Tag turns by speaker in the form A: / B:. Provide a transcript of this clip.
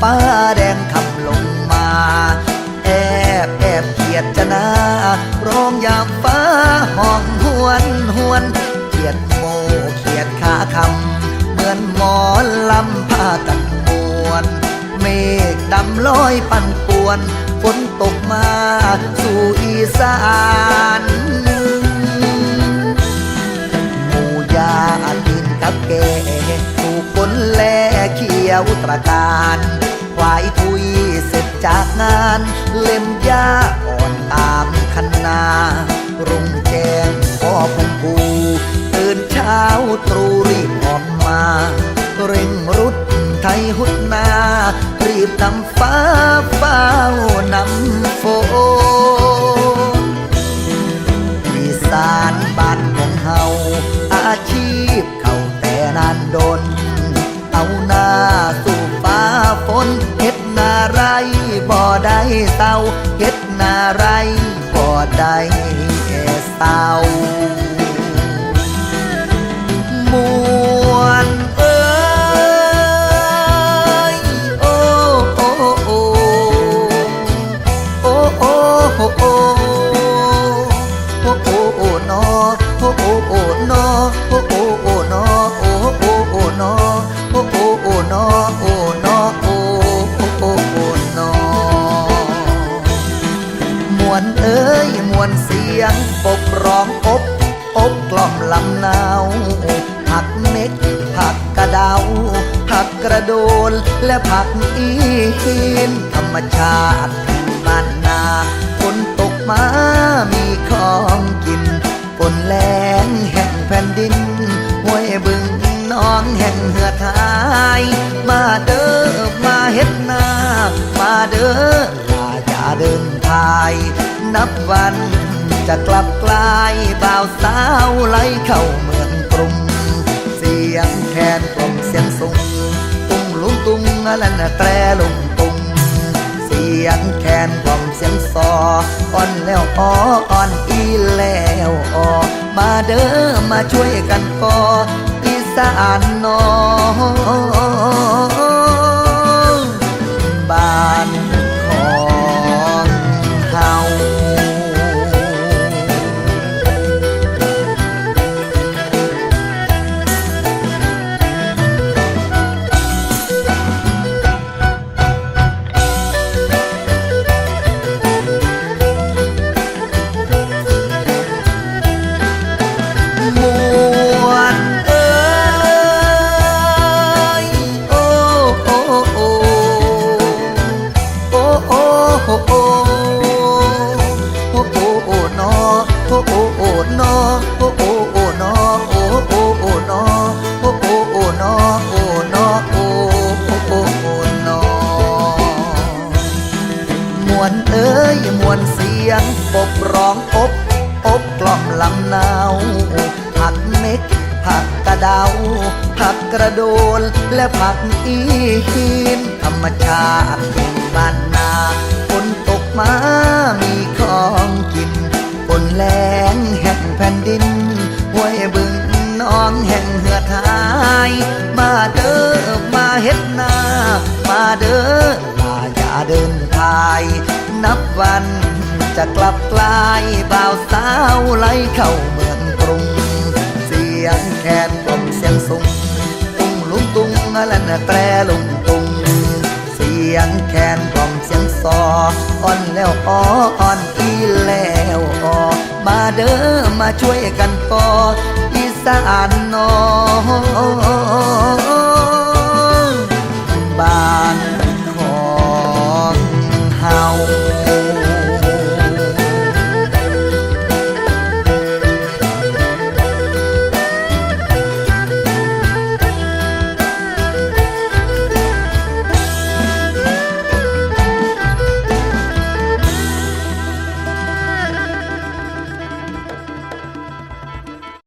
A: ฟ้าแดงขับลงมา แอบแอบเขียดจนาร้องยามฟ้าห้องหวนหวนเขียดโมเขียดขาคำ เหมือนหมอนลำผ้าตันมวน เมฆดำลอยปั่นป่วน ฝนตกมาสู่อีสานหมูยาอาทินกับแกถูกฝนแลเขียวตระการ ควายทุยเสร็จจากงาน เล่มยาอ่อนตามคันนา รุ่งแจ้งพ่อพงปูตื่นเช้าตรูรีบออกมา เร่งรุดไทยหุดนา รีบนำฟ้าเฝ้านำ เฮ็ดนาไรก็ได้เศร้า วนเสียงปกร้องอบอบกล่อมลำนาวผักเม็ดผักกระดาผักกระโดนและผักอีหินธรรมชาติบ้านนาฝนตกมามีของกินฝนแรงแห่งแผ่นดินห้วยบึงน้องแห่งเหือทาย มาเด้อมาเฮ็ดนา มาเด้อลาอย่าเดินทาย นับวัน จะกลับกลายบ่าวสาวไหลเข้าเมืองกรุง เสียงแคนกล่อมเสียงสูงตุ้งลุงตุ้งนั่นน่ะแตรลุงตุ้งเสียงแคนกล่อมเสียงซออ่อนแล้วอ้ออ่อนอีแล้วอ้อมาเด้อมาช่วยกันก่ออีสานนอง โอ้โอ้โอ้โอ้โอ้นอโอ้โอ้โอ้นอโอ้โอ้โอ้นอโอ้โอ้โอ้นอโอ้โอ้โอ้นอโอ้นอโอ้โอ้โอ้โอ้นอมวนเอ้ยมวนเสียงปบร้องอบอบกล่อมลำนาวผักเม็ดผักกระดาวผักกระโดนและผักอีหินธรรมชาติายมาเด้อมาเฮ็ดนา มาเด้อลาอย่าเดินทาย นับวันจะกลับกลายบ่าวสาวไหลเข้าเมืองกรุง เสียงแคนกล่อมเสียงสูงตุ้งลุงตุ้งและน่ะแตรลุงตุ้งเสียงแคนกล่อมเสียงซออ่อนแล้วอ้ออ่อนอีแล้วอ้อมาเด้อมาช่วยกันก่ออีสานนอ Oh. oh, oh.